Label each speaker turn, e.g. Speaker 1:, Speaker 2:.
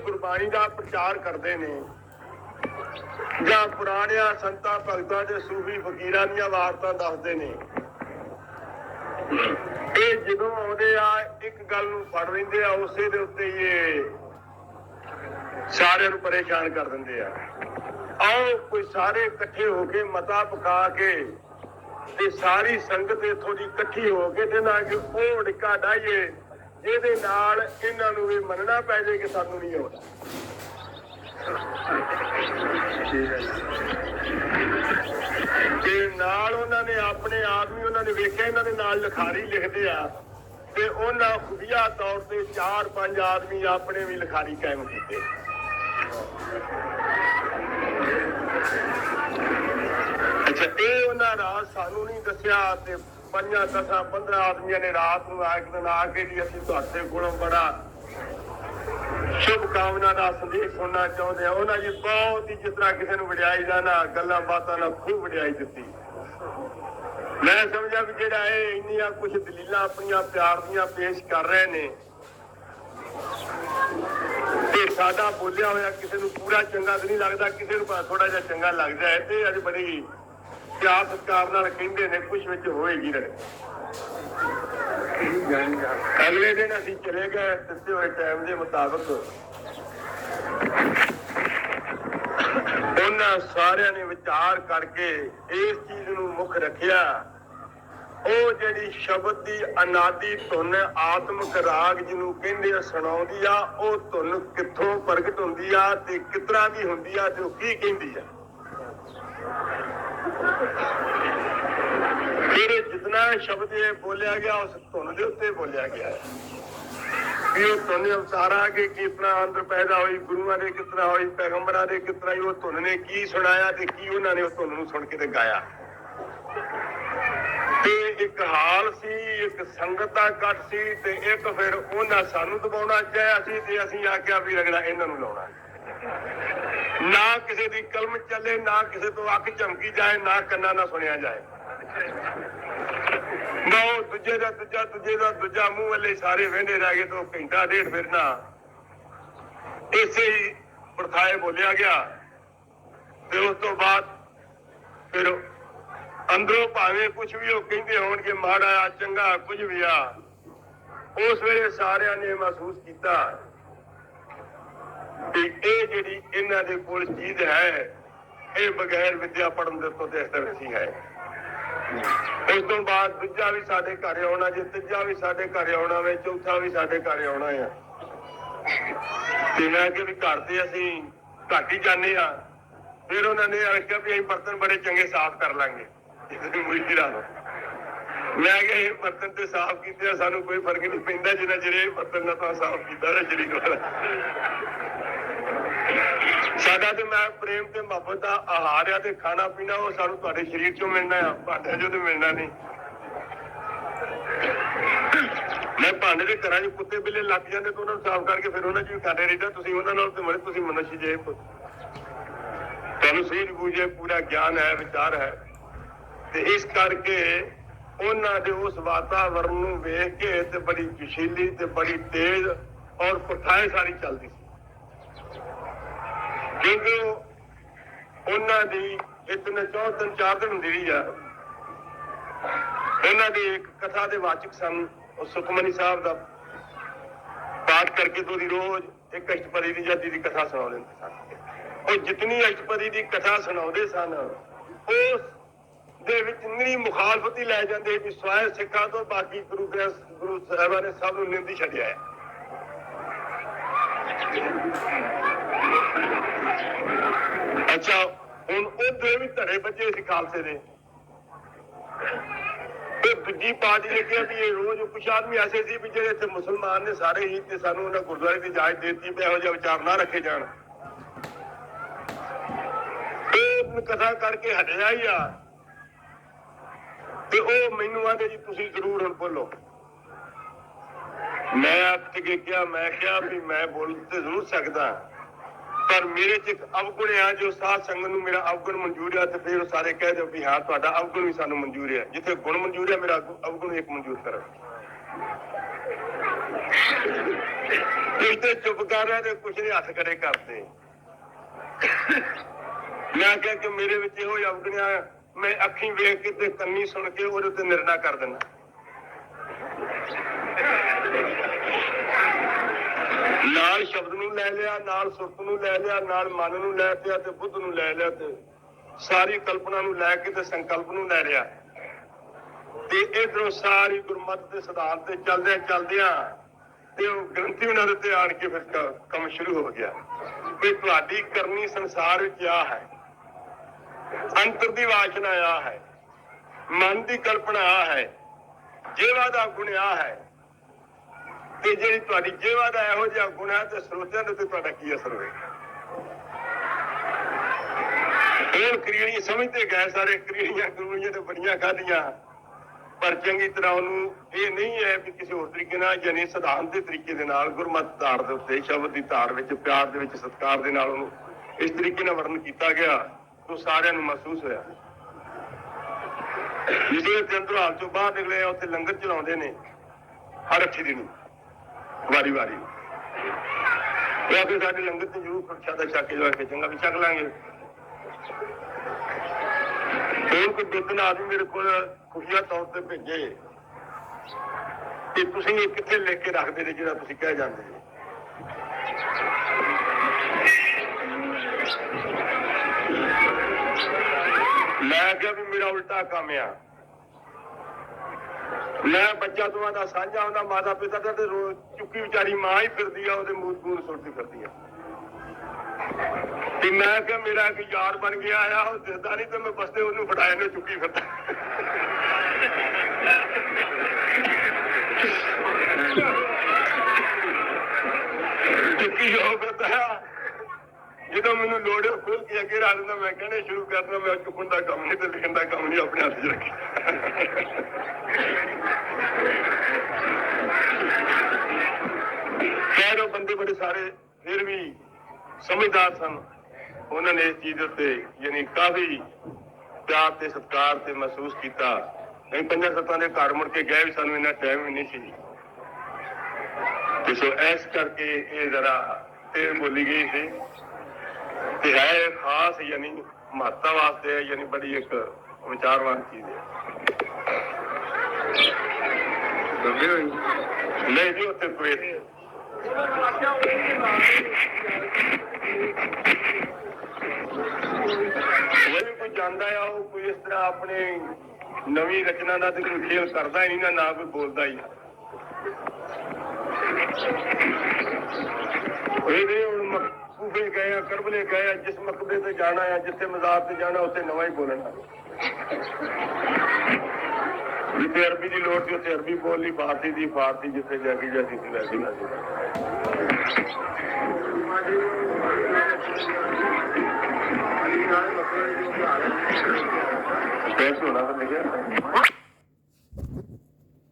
Speaker 1: ਗੁਰਬਾਣੀ ਦਾ ਪ੍ਰਚਾਰ ਕਰਦੇ ਨੇ। ਜਾਂ ਪੁਰਾਣਿਆਂ ਸੰਤਾਂ, ਭਗਤਾਂ ਦੇ ਸੂਫੀ ਫਕੀਰਾਂ ਦੀਆਂ ਵਾਰਤਾਂ ਦੱਸਦੇ ਨੇ। ਇਹ ਜਦੋਂ ਆਉਂਦੇ ਆ, ਇੱਕ ਗੱਲ ਨੂੰ ਫੜ ਲੈਂਦੇ ਆ, ਉਸੇ ਦੇ ਉੱਤੇ ਇਹ ਸਾਰਿਆਂ ਨੂੰ ਪਰੇਸ਼ਾਨ ਕਰ ਦਿੰਦੇ ਆ। ਆਓ ਕੋਈ ਸਾਰੇ ਇਕੱਠੇ ਹੋ ਕੇ ਮਤਾ ਪਕਾ ਕੇ ਤੇ ਸਾਰੀ ਸੰਗਤ ਇੱਥੋਂ ਦੀ ਇਕੱਠੀ ਹੋ ਕੇ ਤੇ ਨਾ ਕਿ ਉਹ ਢਿੱਕਾ ਡਾਈਏ ਜਿਹਦੇ ਨਾਲ ਇਹਨਾਂ ਨੂੰ ਇਹ ਮੰਨਣਾ ਪੈ ਜਾਏ ਕਿ ਸਾਨੂੰ ਨਹੀਂ ਆਉਂਦਾ। ਤੇ ਨਾਲ ਉਹਨਾਂ ਨੇ ਆਪਣੇ ਆਪ ਵੀ ਉਹਨਾਂ ਨੇ ਵੇਖਿਆ, ਇਹਨਾਂ ਦੇ ਨਾਲ ਲਿਖਾਰੀ ਲਿਖਦੇ ਆ, ਤੇ ਉਹਨਾਂ ਖੁਫੀਆ ਤੌਰ ਤੇ ਚਾਰ ਪੰਜ ਆਦਮੀ ਆਪਣੇ ਵੀ ਲਿਖਾਰੀ ਕਾਇਮ ਕੀਤੇ। ਅੱਛਾ, ਇਹ ਉਹਨਾਂ ਰਾਜ ਸਾਨੂੰ ਨਹੀਂ ਦੱਸਿਆ ਤੇ ਪੰਜਾਂ ਦਸਾਂ 15 ਆਦਮੀਆਂ ਨੇ ਰਾਤ ਨੂੰ ਆ ਇੱਕ ਦਿਨ ਕੇ ਜੀ ਅਸੀਂ ਤੁਹਾਡੇ ਕੋਲੋਂ ਬੜਾ ਸ਼ੁਭ ਕਾਮਨਾ ਦਾ ਸੰਦੇਸ਼ ਸੁਣਨਾ ਚਾਹੁੰਦੇ ਆ ਉਹਨਾਂ ਜੀ ਬਹੁਤ ਹੀ ਜਿਸ ਤਰ੍ਹਾਂ ਕਿਸੇ ਨੂੰ ਵਡਿਆਈ ਦਾ ਨਾ, ਗੱਲਾਂ ਬਾਤਾਂ ਨਾਲ ਖੂਬ ਵਡਿਆਈ ਦਿੱਤੀ। ਮੈਂ ਸਮਝਿਆ ਵੀ ਜਿਹੜਾ ਇਹ ਇੰਨੀਆਂ ਕੁਝ ਦਲੀਲਾਂ ਆਪਣੀਆਂ ਪਿਆਰ ਦੀਆਂ ਪੇਸ਼ ਕਰ ਰਹੇ ਨੇ ਤੇ ਸਾਡਾ ਬੋਲਿਆ ਹੋਇਆ ਕਿਸੇ ਨੂੰ ਪੂਰਾ ਚੰਗਾ ਤਾਂ ਨਹੀਂ ਲੱਗਦਾ, ਕਿਸੇ ਨੂੰ ਥੋੜਾ ਜਿਹਾ ਚੰਗਾ ਲੱਗਦਾ ਹੈ। ਤੇ ਅੱਜ ਬੜੀ ਪਿਆਰ ਸਤਿਕਾਰ ਨਾਲ ਕਹਿੰਦੇ ਨੇ ਕੁਝ ਵਿੱਚ ਹੋਏਗੀ ਰਹੇ ਅਗਲੇ ਦਿਨ ਅਸੀਂ ਚਲੇ ਗਏ ਦਿੱਤੇ ਹੋਏ ਟਾਈਮ ਦੇ ਮੁਤਾਬਕ। ਉਹਨਾਂ ਸਾਰਿਆਂ ਨੇ ਵਿਚਾਰ ਕਰਕੇ ਇਸ ਚੀਜ਼ ਨੂੰ ਮੁੱਖ ਰੱਖਿਆ। ਉਹ ਜਿਹੜੀ ਸ਼ਬਦ ਦੀ ਅਨਾਦੀ ਧੁਨ ਆਤਮਿਕ ਰਾਗ ਜਿਹਨੂੰ ਕਹਿੰਦੇ ਆ, ਸੁਣਾਉਂਦੀ ਆ, ਉਹ ਧੁਨ ਕਿੱਥੋਂ ਪ੍ਰਗਟ ਹੁੰਦੀ ਆ ਤੇ ਕਿਤਨਾ ਦੀ ਹੁੰਦੀ ਆ, ਤੇ ਉਹ ਕੀ ਕਹਿੰਦੀ ਆ? ਫਿਰ ਜਿਤਨਾ ਸ਼ਬਦ ਇਹ ਬੋਲਿਆ ਗਿਆ, ਉਸ ਧੁਨ ਦੇ ਉੱਤੇ ਬੋਲਿਆ ਗਿਆ ਵੀ ਉਹ ਧੁਨ ਅਵਤਾਰਾ ਕੇ ਕਿਤਨਾ ਅੰਦਰ ਪੈਦਾ ਹੋਈ, ਗੁਰੂਆਂ ਦੇ ਕਿਤਨਾ ਹੋਈ, ਪੈਗੰਬਰਾਂ ਦੇ ਕਿਤਨਾ ਹੀ ਉਹ ਧੁਨ ਨੇ ਕੀ ਸੁਣਾਇਆ ਤੇ ਕੀ ਉਹਨਾਂ ਨੇ ਉਸ ਧੁਨ ਨੂੰ ਸੁਣ ਕੇ ਤੇ ਗਾਇਆ। ਤੇ ਇੱਕ ਹਾਲ ਸੀ, ਇੱਕ ਸੰਗਤ ਦਾ ਇਕੱਠ ਸੀ ਤੇ ਇੱਕ ਫਿਰ ਉਹਨਾਂ ਸਾਨੂੰ ਦਬਾਉਣਾ ਚਾਹਿਆ ਸੀ ਤੇ ਅਸੀਂ ਆਖਿਆ ਵੀ ਰਗੜਾ ਇਹਨਾਂ ਨੂੰ ਲਾਉਣਾ। ਨਾ ਕਿਸੇ ਦੀ ਕਲਮ ਚੱਲੇ ਨਾ ਕਿਸੇ ਤੋਂ ਅੱਖ ਝਮਕੀ ਜਾਏ ਨਾ ਕੰਨਾਂ ਨਾਲ ਸੁਣਿਆ ਜਾਏ ਨਾ ਉਹ ਦੂਜੇ ਦਾ ਦੂਜਾ ਦੂਜੇ ਦਾ ਦੂਜਾ ਮੂੰਹ ਵੱਲੇ ਸਾਰੇ ਵਹਿੰਦੇ ਰਹਿ ਗਏ ਤੋਂ ਘੰਟਾ ਡੇਢ ਫਿਰਨਾ ਇਸੇ ਹੀ ਪ੍ਰਥਾਏ ਬੋਲਿਆ ਗਿਆ ਤੇ ਉਸ ਤੋਂ ਬਾਅਦ ਫਿਰ ਅੰਦਰੋਂ ਭਾਵੇਂ ਕੁਝ ਵੀ ਉਹ ਕਹਿੰਦੇ ਹੋਣਗੇ ਮਾੜਾ ਆ ਚੰਗਾ ਕੁਝ ਵੀ ਆ ਉਸ ਵੇਲੇ ਸਾਰਿਆਂ ਨੇ ਮਹਿਸੂਸ ਕੀਤਾ ਕਿ ਇਹ ਜਿਹੜੀ ਇਹਨਾਂ ਦੇ ਕੋਲ ਚੀਜ਼ ਹੈ, ਇਹ ਬਗੈਰ ਵਿਦਿਆ ਪੜਨ ਦੇ ਤੋਂ ਤੇ ਹੈ। ਉਸ ਤੋਂ ਬਾਅਦ ਦੂਜਾ ਵੀ ਸਾਡੇ ਘਰ ਆਉਣਾ, ਜੇ ਤੀਜਾ ਵੀ ਸਾਡੇ ਘਰ ਆਉਣਾ ਵੇ, ਚੌਥਾ ਵੀ ਸਾਡੇ ਘਰ ਆਉਣਾ ਆ। ਤੇ ਮੈਂ ਕਿ ਵੀ ਘਰ ਤੇ ਅਸੀਂ ਘੱਟ ਹੀ ਜਾਂਦੇ ਆ। ਫਿਰ ਉਹਨਾਂ ਨੇ ਆਖਿਆ ਵੀ ਅਸੀਂ ਬਰਤਨ ਬੜੇ ਚੰਗੇ ਸਾਫ਼ ਕਰ ਲਾਂਗੇ। ਮੁਰਗੀ ਰਾਤ ਮੈਂ ਕਿਹਾ ਇਹ ਬਰਤਨ ਤੇ ਸਾਫ਼ ਕੀਤੇ ਆ, ਸਾਨੂੰ ਕੋਈ ਫ਼ਰਕ ਨਹੀਂ ਪੈਂਦਾ, ਜਿੰਨਾ ਜਿਹੜੇ ਇਹ ਬਰਤਨ ਨਾ ਤਾਂ ਸਾਫ਼ ਕੀਤਾ ਨਾ ਜਿਹੜੀ ਸਾਡਾ ਤੇ ਮੈਂ ਪ੍ਰੇਮ ਤੇ ਮੁਹੱਬਤ ਦਾ ਆਹਾਰ ਆ ਤੇ ਖਾਣਾ ਪੀਣਾ, ਉਹ ਸਾਨੂੰ ਤੁਹਾਡੇ ਸਰੀਰ ਚੋਂ ਮਿਲਣਾ ਆ, ਭਾਂਡੇ ਚੋਂ ਤੇ ਮਿਲਣਾ ਨਹੀਂ। ਮੈਂ ਭਾਂਡੇ ਦੇ ਘਰਾਂ 'ਚ ਕੁੱਤੇ ਬਿੱਲੇ ਲੱਗ ਜਾਂਦੇ ਤਾਂ ਉਹਨਾਂ ਨੂੰ ਸਾਫ਼ ਕਰਕੇ ਫਿਰ ਉਹਨਾਂ 'ਚ ਵੀ ਖਾਂਦੇ ਰਹਿੰਦਾ। ਤੁਸੀਂ ਉਹਨਾਂ ਨਾਲ ਤੇ ਮਰੇ, ਤੁਸੀਂ ਮਨੁੱਖ ਜੇ ਤੁਹਾਨੂੰ ਸਹੀ ਬੂਝੇ, ਪੂਰਾ ਗਿਆਨ ਹੈ, ਵਿਚਾਰ ਹੈ। ਤੇ ਇਸ ਕਰਕੇ ਉਹਨਾਂ ਦੇ ਉਸ ਵਾਤਾਵਰਣ ਨੂੰ ਵੇਖ ਕੇ ਤੇ ਬੜੀ ਜਸ਼ੀਲੀ ਤੇ ਬੜੀ ਤੇਜ਼ ਔਰ ਪ੍ਰਥਾਏ ਸਾਰੀ ਚੱਲਦੀ ਸੀ। ਕਿਉਂਕਿ ਉਹ- ਉਹਨਾਂ ਦੀ ਇਤਨੇ ਚੌ ਤਿੰਨ ਚਾਰ ਦਿਨ ਹੁੰਦੀ ਰਹੀ ਆ, ਉਹਨਾਂ ਦੀ ਇੱਕ ਕਥਾ ਦੇ ਵਾਚਕ ਸਨ, ਉਹ ਸੁਖਮਨੀ ਸਾਹਿਬ ਦਾ ਪਾਠ ਕਰਕੇ ਤੋਂ ਰੋਜ਼ ਇੱਕ ਅਸ਼ਟਪਦੀ ਦੀ ਜਾਤੀ ਦੀ ਕਥਾ ਸੁਣਾਉਂਦੇ ਸਨ। ਉਹ ਜਿਤਨੀ ਅਸ਼ਟਪਦੀ ਦੀ ਕਥਾ ਸੁਣਾਉਂਦੇ ਸਨ, ਉਸ ਦੇ ਵਿੱਚ ਨਿਰੀ ਮੁਖਾਲਫਤੀ ਲੈ ਜਾਂਦੇ ਕਿ ਸਵਾਇ ਸਿੱਖਾਂ ਤੋਂ ਬਾਕੀ ਗੁਰੂ ਗ੍ਰੰਥ, ਗੁਰੂ ਸਾਹਿਬਾਂ ਨੇ ਸਭ ਨੂੰ ਨਿੰਦੀ ਛੱਡਿਆ ਹੈ। ਅੱਛਾ, ਹੁਣ ਉਹ ਦੋ ਵੀ ਧੜੇ ਬੱਚੇ ਸੀ ਖਾਲਸੇ ਦੇ। ਤੇ ਦੂਜੀ ਪਾਰਟੀ ਨੇ ਕਿਹਾ ਵੀ ਇਹ ਰੋਜ਼ ਕੁਛ ਆਦਮੀ ਐਸੇ ਸੀ ਵੀ ਜਿਹੜੇ ਇੱਥੇ ਮੁਸਲਮਾਨ ਨੇ ਸਾਰੇ ਹੀ ਤੇ ਸਾਨੂੰ ਉਹਨਾਂ ਗੁਰਦੁਆਰੇ ਦੀ ਇਜਾਜ਼ਤ ਦਿੱਤੀ ਵੀ ਇਹੋ ਜਿਹਾ ਵਿਚਾਰ ਨਾ ਰੱਖੇ ਜਾਣ। ਇਹ ਕਥਾ ਕਰਕੇ ਹਟਿਆ ਹੀ ਆ। ਤੇ ਉਹ ਮੈਨੂੰ ਆਂਦੇ ਜੀ, ਤੁਸੀਂ ਜ਼ਰੂਰ ਹੁਣ ਬੋਲੋ। ਮੈਂ ਆਪ ਕੇ ਕਿਹਾ, ਮੈਂ ਕਿਹਾ ਵੀ ਮੈਂ ਬੋਲ ਤੇ ਜ਼ਰੂਰ ਸਕਦਾ। ਪਰ ਮੇਰੇ ਚ ਅਵਗੁਣ ਆ, ਜੋ ਸਾਧ ਸੰਗਤ ਨੂੰ ਮੇਰਾ ਅਵਗੁਣ ਮਨਜ਼ੂਰ ਆ ਤੇ ਫਿਰ ਸਾਰੇ ਕਹਿ ਦਿਓ ਵੀ ਹਾਂ, ਤੁਹਾਡਾ ਅਵਗੁਣ ਵੀ ਸਾਨੂੰ ਮਨਜ਼ੂਰ ਹੈ ਜਿੱਥੇ ਗੁਣ ਮਨਜ਼ੂਰ ਹੈ ਮੇਰਾ ਅਵਗੁਣ ਇੱਕ ਮਨਜ਼ੂਰ ਕਰੋ ਕੁਝ ਤੇ ਚੁੱਪ ਕਰ ਰਿਹਾ ਤੇ ਕੁਛ ਨੇ ਹੱਥ ਖੜੇ ਕਰਦੇ। ਮੈਂ ਕਿਹਾ ਕਿ ਮੇਰੇ ਵਿੱਚ ਇਹੋ ਯਵਗਣਿਆ ਮੈਂ ਅੱਖੀਂ ਵੇਖ ਕੇ ਤੇ ਕੰਨੀ ਸੁਣ ਕੇ ਉਹਦੇ ਤੇ ਨਿਰਣਾ ਕਰ ਦਿੰਦਾ। ਨਾਲ ਸ਼ਬਦ ਨੂੰ ਲੈ ਲਿਆ, ਨਾਲ ਸੁਰਤ ਨੂੰ ਲੈ ਲਿਆ, ਨਾਲ ਮਨ ਨੂੰ ਲੈ ਲਿਆ ਤੇ ਬੁੱਧ ਨੂੰ ਲੈ ਲਿਆ ਤੇ ਸਾਰੀ ਕਲਪਨਾ ਨੂੰ ਲੈ ਕੇ ਤੇ ਸੰਕਲਪ ਨੂੰ ਲੈ ਲਿਆ। ਤੇ ਇਧਰੋਂ ਸਾਰੀ ਗੁਰਮਤ ਦੇ ਸਿਧਾਂਤ ਤੇ ਚੱਲਦਿਆਂ ਚੱਲਦਿਆਂ ਤੇ ਉਹ ਗ੍ਰੰਥੀ ਉਹਨਾਂ ਦੇ ਤੇ ਆਣ ਕੇ ਫਿਰ ਕੰਮ ਸ਼ੁਰੂ ਹੋ ਗਿਆ। ਵੀ ਤੁਹਾਡੀ ਕਰਨੀ ਸੰਸਾਰ ਵਿੱਚ ਆ ਹੈ। ਅੰਤਰ ਦੀ ਵਾਸ਼ਨਾ ਆ ਹੈ। ਮਨ ਦੀ ਕਲਪਨਾ ਆ ਹੈ। ਜੀਵਾ ਦਾ ਗੁਣ ਆ ਹੈ। ਤੇ ਜਿਹੜੀ ਤੁਹਾਡੀ ਜੇਵਾ ਦਾ ਇਹੋ ਜਿਹਾ ਗੁਣ ਹੈ ਤੇ ਸਰੋਤਿਆਂ ਦੇ ਉੱਤੇ ਤੁਹਾਡਾ ਕੀ ਅਸਰ ਹੋਏਗਾ ਹੋਰ ਕ੍ਰੀੜੀਆਂ ਸਮਝਦੇ ਗਏ ਸਾਰੇ ਕ੍ਰੀੜੀਆਂ ਗੁਰੂਆਂ ਤੇ ਬੜੀਆਂ ਖਾਧੀਆਂ। ਪਰ ਚੰਗੀ ਤਰ੍ਹਾਂ ਉਹਨੂੰ ਇਹ ਨਹੀਂ ਹੈ ਕਿ ਕਿਸੇ ਹੋਰ ਤਰੀਕੇ ਨਾਲ ਯਾਨੀ ਸਿਧਾਂਤ ਦੇ ਤਰੀਕੇ ਦੇ ਨਾਲ ਗੁਰਮਤ ਧਾਰ ਦੇ ਉੱਤੇ, ਸ਼ਬਦ ਦੀ ਧਾਰ ਵਿੱਚ, ਪਿਆਰ ਦੇ ਵਿੱਚ, ਸਤਿਕਾਰ ਦੇ ਨਾਲ ਉਹਨੂੰ ਇਸ ਤਰੀਕੇ ਨਾਲ ਵਰਣਨ ਕੀਤਾ ਗਿਆ ਤਾਂ ਸਾਰਿਆਂ ਨੂੰ ਮਹਿਸੂਸ ਹੋਇਆ। ਜਿਹੜੇ ਜੰਤਰਾਲ ਚੋਂ ਬਾਹਰ ਨਿਕਲੇ ਉੱਥੇ ਲੰਗਰ ਚਲਾਉਂਦੇ ਨੇ ਹਰ ਅੱਠੀ ਦਿਨ ਵਾਰੀ ਵਾਰੀ। ਉਹ ਸਾਡੇ ਲੰਗਰ ਤੇ ਜ਼ਰੂਰ ਪ੍ਰਸ਼ਾਦਾ ਛਕ ਕੇ ਜਾ ਚੰਗਾ ਵੀ ਛਕ ਲਾਂਗੇ। ਹੋਰ ਕੋਈ ਦੁੱਧ ਆਦਮੀ ਮੇਰੇ ਕੋਲ ਖੁਫੀਆ ਤੌਰ ਤੇ ਭੇਜੇ ਕਿ ਤੁਸੀਂ ਇਹ ਕਿੱਥੇ ਲੈ ਕੇ ਰੱਖਦੇ ਨੇ ਜਿਹੜਾ ਤੁਸੀਂ ਕਹਿ ਜਾਂਦੇ ਨੇ? ਮੈਂ ਕਿਹਾ ਵੀ ਮੇਰਾ ਉਲਟਾ ਕੰਮ ਆ। ਮੈਂ ਬੱਚਾ ਦੋਵਾਂ ਦਾ ਸਾਂਝਾ ਹੁੰਦਾ, ਮਾਤਾ ਪਿਤਾ ਦਾ ਤੇ ਰੋ- ਚੁੱਕੀ ਵਿਚਾਰੀ ਮਾਂ ਹੀ ਫਿਰਦੀ ਆ, ਉਹਦੇ ਮੂੰਹ ਮੂੰਹ ਸੁੱਟਦੀ ਫਿਰਦੀ ਆ। ਤੇ ਮੈਂ ਕਿਹਾ, ਮੇਰਾ ਇੱਕ ਯਾਰ ਬਣ ਗਿਆ ਆ ਉਹ ਦਿਸਦਾ ਨਹੀਂ ਤੇ ਮੈਂ ਬਸਤੇ ਉਹਨੂੰ ਫੜਾਇਆ ਨੇ ਚੁੱਕੀ ਫਿਰਦਾ। ਚੁੱਕੀ ਹੋ ਫਿਰਦਾ ਜਦੋਂ ਮੈਨੂੰ ਲੋੜ ਹੈ ਖੋਲ ਕੇ ਅੱਗੇ ਰੱਖ ਦਿੰਦਾ, ਮੈਂ ਕਹਿੰਦੇ, ਸ਼ੁਰੂ ਕਰਦਾ ਮੈਂ ਚੁੱਕਣ ਦਾ ਕੰਮ ਨਹੀਂ ਤੇ ਲਿਖਣ ਦਾ ਕੰਮ ਨਹੀਂ ਆਪਣੇ ਹੱਥ 'ਚ ਰੱਖਿਆ। ਖੈਰ, ਉਹ ਬੰਦੇ ਬੜੇ ਸਾਰੇ ਫਿਰ ਵੀ ਸਮਝਦਾਰ ਸਨ। ਉਹਨਾਂ ਨੇ ਇਸ ਚੀਜ਼ ਦੇ ਉੱਤੇ ਯਾਨੀ ਕਾਫੀ ਪਿਆਰ ਤੇ ਸਤਿਕਾਰ ਤੇ ਮਹਿਸੂਸ ਕੀਤਾ। ਅਸੀਂ ਪੰਜਾਂ ਸੱਤਾਂ ਦੇ ਘਰ ਮੁੜ ਕੇ ਗਏ ਵੀ ਸਾਨੂੰ ਇੰਨਾ ਟਾਈਮ ਵੀ ਨਹੀਂ ਸੀ। ਤੇ ਸੋ ਐਸ ਕਰਕੇ ਇਹ ਜ਼ਰਾ ਤੇ ਬੋਲੀ ਗਈ ਸੀ। ਤੇ ਹੈ ਖਾਸ ਯਾਨੀ ਮਹੱਤਵ ਵਾਸਤੇ ਯਾਨੀ ਬੜੀ ਇੱਕ ਵਿਚਾਰਵਾਨ ਚੀਜ਼ ਹੈ ਨਹੀਂ ਜੀ ਉੱਥੇ ਕੋਈ ਉਹ ਕੋਈ ਜਾਂਦਾ ਆ ਉਹ ਕੋਈ ਇਸ ਤਰ੍ਹਾਂ ਆਪਣੇ ਨਵੀਂ ਰਚਨਾ ਦਾ ਤੇ ਕੋਈ ਖੇਲ ਕਰਦਾ ਹੀ ਨਹੀਂ ਨਾ ਨਾ ਕੋਈ ਬੋਲਦਾ ਹੀ ਇਹਦੇ ਹੁਣ ਮਕਬੂਫੇ ਗਏ ਆ ਕਰਬਲੇ ਗਏ ਆ ਜਿਸ ਮਕਬੇ ਤੇ ਜਾਣਾ ਆ ਜਿੱਥੇ ਮਜ਼ਾਰ ਤੇ ਜਾਣਾ ਉੱਥੇ ਨਵਾਂ ਹੀ ਬੋਲਣਾ ਜਿੱਥੇ ਅਰਬੀ ਦੀ ਲੋੜ ਸੀ, ਉੱਥੇ ਅਰਬੀ ਬੋਲ ਲਈ, ਫਾਰਸੀ ਦੀ, ਫਾਰਸੀ ਜਿੱਥੇ ਜਾ ਕੇ ਜਾਂਦੀ ਸੀ ਵੈਸੇ ਨਾ ਪੈਸੇ ਹੋਣਾ ਤਾਂ ਲਿਖਿਆ